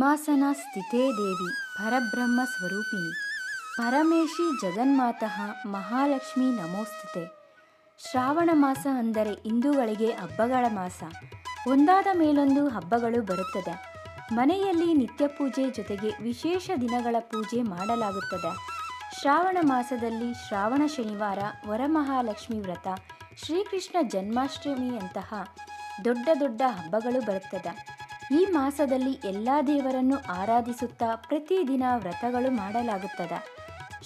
ಪದ್ಮಾಸನ ಸ್ಥಿತೇ ದೇವಿ ಪರಬ್ರಹ್ಮ ಸ್ವರೂಪಿಣಿ. ಪರಮೇಶಿ ಜಗನ್ಮಾತಃ ಮಹಾಲಕ್ಷ್ಮಿ ನಮೋಸ್ತುತೆ. ಶ್ರಾವಣ ಮಾಸ ಅಂದರೆ ಹಿಂದೂಗಳಿಗೆ ಹಬ್ಬಗಳ ಮಾಸ. ಒಂದಾದ ಮೇಲೊಂದು ಹಬ್ಬಗಳು ಬರುತ್ತದೆ. ಮನೆಯಲ್ಲಿ ನಿತ್ಯ ಪೂಜೆ ಜೊತೆಗೆ ವಿಶೇಷ ದಿನಗಳ ಪೂಜೆ ಮಾಡಲಾಗುತ್ತದೆ. ಶ್ರಾವಣ ಮಾಸದಲ್ಲಿ ಶ್ರಾವಣ ಶನಿವಾರ ವರಮಹಾಲಕ್ಷ್ಮಿ ವ್ರತ, ಶ್ರೀಕೃಷ್ಣ ಜನ್ಮಾಷ್ಟಮಿಯಂತಹ ದೊಡ್ಡ ದೊಡ್ಡ ಹಬ್ಬಗಳು ಬರುತ್ತದೆ. ಈ ಮಾಸದಲ್ಲಿ ಎಲ್ಲ ದೇವರನ್ನು ಆರಾಧಿಸುತ್ತಾ ಪ್ರತಿದಿನ ವ್ರತಗಳು ಮಾಡಲಾಗುತ್ತದೆ.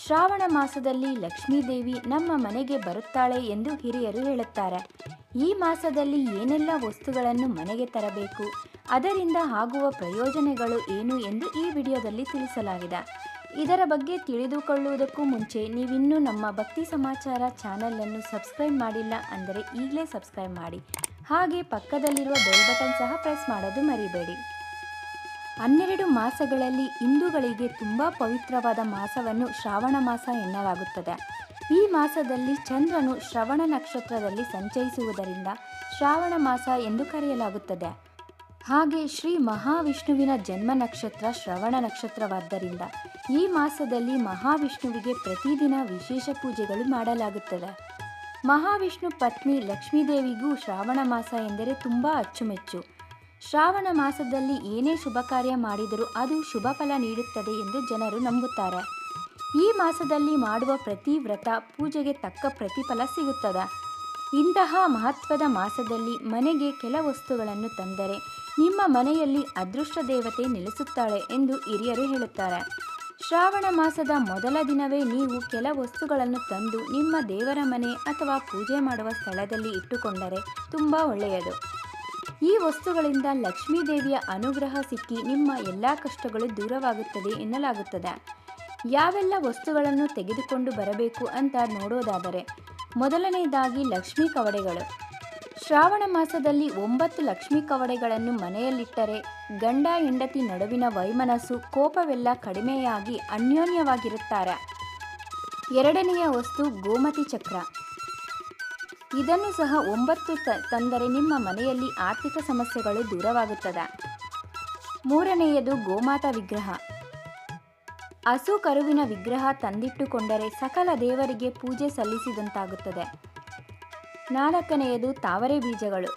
ಶ್ರಾವಣ ಮಾಸದಲ್ಲಿ ಲಕ್ಷ್ಮೀದೇವಿ ನಮ್ಮ ಮನೆಗೆ ಬರುತ್ತಾಳೆ ಎಂದು ಹಿರಿಯರು ಹೇಳುತ್ತಾರೆ. ಈ ಮಾಸದಲ್ಲಿ ಏನೆಲ್ಲ ವಸ್ತುಗಳನ್ನು ಮನೆಗೆ ತರಬೇಕು, ಅದರಿಂದ ಆಗುವ ಪ್ರಯೋಜನಗಳು ಏನು ಎಂದು ಈ ವಿಡಿಯೋದಲ್ಲಿ ತಿಳಿಸಲಾಗಿದೆ. ಇದರ ಬಗ್ಗೆ ತಿಳಿದುಕೊಳ್ಳುವುದಕ್ಕೂ ಮುಂಚೆ ನೀವಿನ್ನೂ ನಮ್ಮ ಭಕ್ತಿ ಸಮಾಚಾರ ಚಾನಲನ್ನು ಸಬ್ಸ್ಕ್ರೈಬ್ ಮಾಡಿಲ್ಲ ಅಂದರೆ ಈಗಲೇ ಸಬ್ಸ್ಕ್ರೈಬ್ ಮಾಡಿ. ಹಾಗೆ ಪಕ್ಕದಲ್ಲಿರುವ ಬೆಲ್ ಬಟನ್ ಸಹ ಪ್ರೆಸ್ ಮಾಡೋದು ಮರಿಬೇಡಿ. ಹನ್ನೆರಡು ಮಾಸಗಳಲ್ಲಿ ಹಿಂದೂಗಳಿಗೆ ತುಂಬ ಪವಿತ್ರವಾದ ಮಾಸವನ್ನು ಶ್ರಾವಣ ಮಾಸ ಎನ್ನಲಾಗುತ್ತದೆ. ಈ ಮಾಸದಲ್ಲಿ ಚಂದ್ರನು ಶ್ರವಣ ನಕ್ಷತ್ರದಲ್ಲಿ ಸಂಚರಿಸುವುದರಿಂದ ಶ್ರಾವಣ ಮಾಸ ಎಂದು ಕರೆಯಲಾಗುತ್ತದೆ. ಹಾಗೆ ಶ್ರೀ ಮಹಾವಿಷ್ಣುವಿನ ಜನ್ಮ ನಕ್ಷತ್ರ ಶ್ರವಣ ನಕ್ಷತ್ರವಾದ್ದರಿಂದ ಈ ಮಾಸದಲ್ಲಿ ಮಹಾವಿಷ್ಣುವಿಗೆ ಪ್ರತಿದಿನ ವಿಶೇಷ ಪೂಜೆಗಳು ಮಾಡಲಾಗುತ್ತದೆ. ಮಹಾವಿಷ್ಣು ಪತ್ನಿ ಲಕ್ಷ್ಮೀದೇವಿಗೂ ಶ್ರಾವಣ ಮಾಸ ಎಂದರೆ ತುಂಬ ಅಚ್ಚುಮೆಚ್ಚು. ಶ್ರಾವಣ ಮಾಸದಲ್ಲಿ ಏನೇ ಶುಭ ಕಾರ್ಯ ಮಾಡಿದರೂ ಅದು ಶುಭ ಫಲ ನೀಡುತ್ತದೆ ಎಂದು ಜನರು ನಂಬುತ್ತಾರೆ. ಈ ಮಾಸದಲ್ಲಿ ಮಾಡುವ ಪ್ರತಿ ವ್ರತ ಪೂಜೆಗೆ ತಕ್ಕ ಪ್ರತಿಫಲ ಸಿಗುತ್ತದೆ. ಇಂತಹ ಮಹತ್ವದ ಮಾಸದಲ್ಲಿ ಮನೆಗೆ ಕೆಲ ವಸ್ತುಗಳನ್ನು ತಂದರೆ ನಿಮ್ಮ ಮನೆಯಲ್ಲಿ ಅದೃಷ್ಟ ದೇವತೆ ನೆಲೆಸುತ್ತಾಳೆ ಎಂದು ಹಿರಿಯರು ಹೇಳುತ್ತಾರೆ. ಶ್ರಾವಣ ಮಾಸದ ಮೊದಲ ದಿನವೇ ನೀವು ಕೆಲ ವಸ್ತುಗಳನ್ನು ತಂದು ನಿಮ್ಮ ದೇವರ ಮನೆ ಅಥವಾ ಪೂಜೆ ಮಾಡುವ ಸ್ಥಳದಲ್ಲಿ ಇಟ್ಟುಕೊಂಡರೆ ತುಂಬ ಒಳ್ಳೆಯದು. ಈ ವಸ್ತುಗಳಿಂದ ಲಕ್ಷ್ಮೀ ದೇವಿಯ ಅನುಗ್ರಹ ಸಿಕ್ಕಿ ನಿಮ್ಮ ಎಲ್ಲ ಕಷ್ಟಗಳು ದೂರವಾಗುತ್ತದೆ ಎನ್ನಲಾಗುತ್ತದೆ. ಯಾವೆಲ್ಲ ವಸ್ತುಗಳನ್ನು ತೆಗೆದುಕೊಂಡು ಬರಬೇಕು ಅಂತ ನೋಡೋದಾದರೆ, ಮೊದಲನೆಯದಾಗಿ ಲಕ್ಷ್ಮೀ ಕವಡೆಗಳು. ಶ್ರಾವಣ ಮಾಸದಲ್ಲಿ ಒಂಬತ್ತು ಲಕ್ಷ್ಮೀ ಕವಡೆಗಳನ್ನು ಮನೆಯಲ್ಲಿಟ್ಟರೆ ಗಂಡ ಹೆಂಡತಿ ನಡುವಿನ ವೈಮನಸ್ಸು ಕೋಪವೆಲ್ಲ ಕಡಿಮೆಯಾಗಿ ಅನ್ಯೋನ್ಯವಾಗಿರುತ್ತಾರೆ. ಎರಡನೆಯ ವಸ್ತು ಗೋಮತಿ ಚಕ್ರ. ಇದನ್ನು ಸಹ ಒಂಬತ್ತು ತಂದರೆ ನಿಮ್ಮ ಮನೆಯಲ್ಲಿ ಆರ್ಥಿಕ ಸಮಸ್ಯೆಗಳು ದೂರವಾಗುತ್ತದೆ. ಮೂರನೆಯದು ಗೋಮಾತಾ ವಿಗ್ರಹ. ಹಸು ಕರುವಿನ ವಿಗ್ರಹ ತಂದಿಟ್ಟುಕೊಂಡರೆ ಸಕಲ ದೇವರಿಗೆ ಪೂಜೆ ಸಲ್ಲಿಸಿದಂತಾಗುತ್ತದೆ. ನಾಲ್ಕನೆಯದು ತಾವರೆ ಬೀಜಗಳು.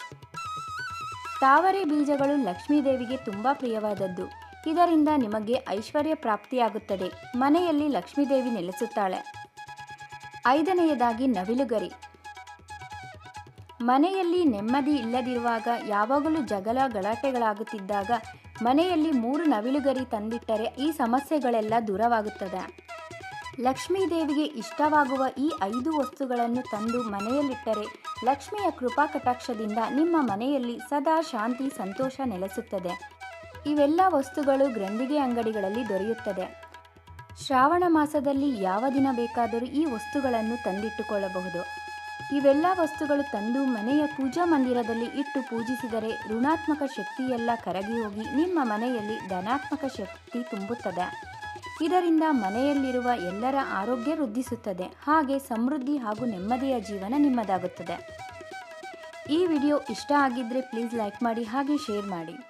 ತಾವರೆ ಬೀಜಗಳು ಲಕ್ಷ್ಮೀದೇವಿಗೆ ತುಂಬ ಪ್ರಿಯವಾದದ್ದು. ಇದರಿಂದ ನಿಮಗೆ ಐಶ್ವರ್ಯ ಪ್ರಾಪ್ತಿಯಾಗುತ್ತದೆ. ಮನೆಯಲ್ಲಿ ಲಕ್ಷ್ಮೀದೇವಿ ನೆಲೆಸುತ್ತಾಳೆ. ಐದನೆಯದಾಗಿ ನವಿಲುಗರಿ. ಮನೆಯಲ್ಲಿ ನೆಮ್ಮದಿ ಇಲ್ಲದಿರುವಾಗ ಯಾವಾಗಲೂ ಜಗಳ ಗಲಾಟೆಗಳಾಗುತ್ತಿದ್ದಾಗ ಮನೆಯಲ್ಲಿ ಮೂರು ನವಿಲುಗರಿ ತಂದಿಟ್ಟರೆ ಈ ಸಮಸ್ಯೆಗಳೆಲ್ಲ ದೂರವಾಗುತ್ತದೆ. ಲಕ್ಷ್ಮೀದೇವಿಗೆ ಇಷ್ಟವಾಗುವ ಈ ಐದು ವಸ್ತುಗಳನ್ನು ತಂದು ಮನೆಯಲ್ಲಿಟ್ಟರೆ ಲಕ್ಷ್ಮಿಯ ಕೃಪಾ ಕಟಾಕ್ಷದಿಂದ ನಿಮ್ಮ ಮನೆಯಲ್ಲಿ ಸದಾ ಶಾಂತಿ ಸಂತೋಷ ನೆಲೆಸುತ್ತದೆ. ಇವೆಲ್ಲ ವಸ್ತುಗಳು ಗ್ರಂಥಿಗೆ ಅಂಗಡಿಗಳಲ್ಲಿ ದೊರೆಯುತ್ತದೆ. ಶ್ರಾವಣ ಮಾಸದಲ್ಲಿ ಯಾವ ದಿನ ಬೇಕಾದರೂ ಈ ವಸ್ತುಗಳನ್ನು ತಂದಿಟ್ಟುಕೊಳ್ಳಬಹುದು. ಇವೆಲ್ಲ ವಸ್ತುಗಳು ತಂದು ಮನೆಯ ಪೂಜಾ ಮಂದಿರದಲ್ಲಿ ಇಟ್ಟು ಪೂಜಿಸಿದರೆ ಋಣಾತ್ಮಕ ಶಕ್ತಿಯೆಲ್ಲ ಕರಗಿ ಹೋಗಿ ನಿಮ್ಮ ಮನೆಯಲ್ಲಿ ಧನಾತ್ಮಕ ಶಕ್ತಿ ತುಂಬುತ್ತದೆ. ಇದರಿಂದ ಮನೆಯಲ್ಲಿರುವ ಎಲ್ಲರ ಆರೋಗ್ಯ ವೃದ್ಧಿಸುತ್ತದೆ. ಹಾಗೆ ಸಮೃದ್ಧಿ ಹಾಗೂ ನೆಮ್ಮದಿಯ ಜೀವನ ನಿಮ್ಮದಾಗುತ್ತದೆ. ಈ ವಿಡಿಯೋ ಇಷ್ಟ ಆಗಿದ್ದರೆ ಪ್ಲೀಸ್ ಲೈಕ್ ಮಾಡಿ, ಹಾಗೆ ಶೇರ್ ಮಾಡಿ.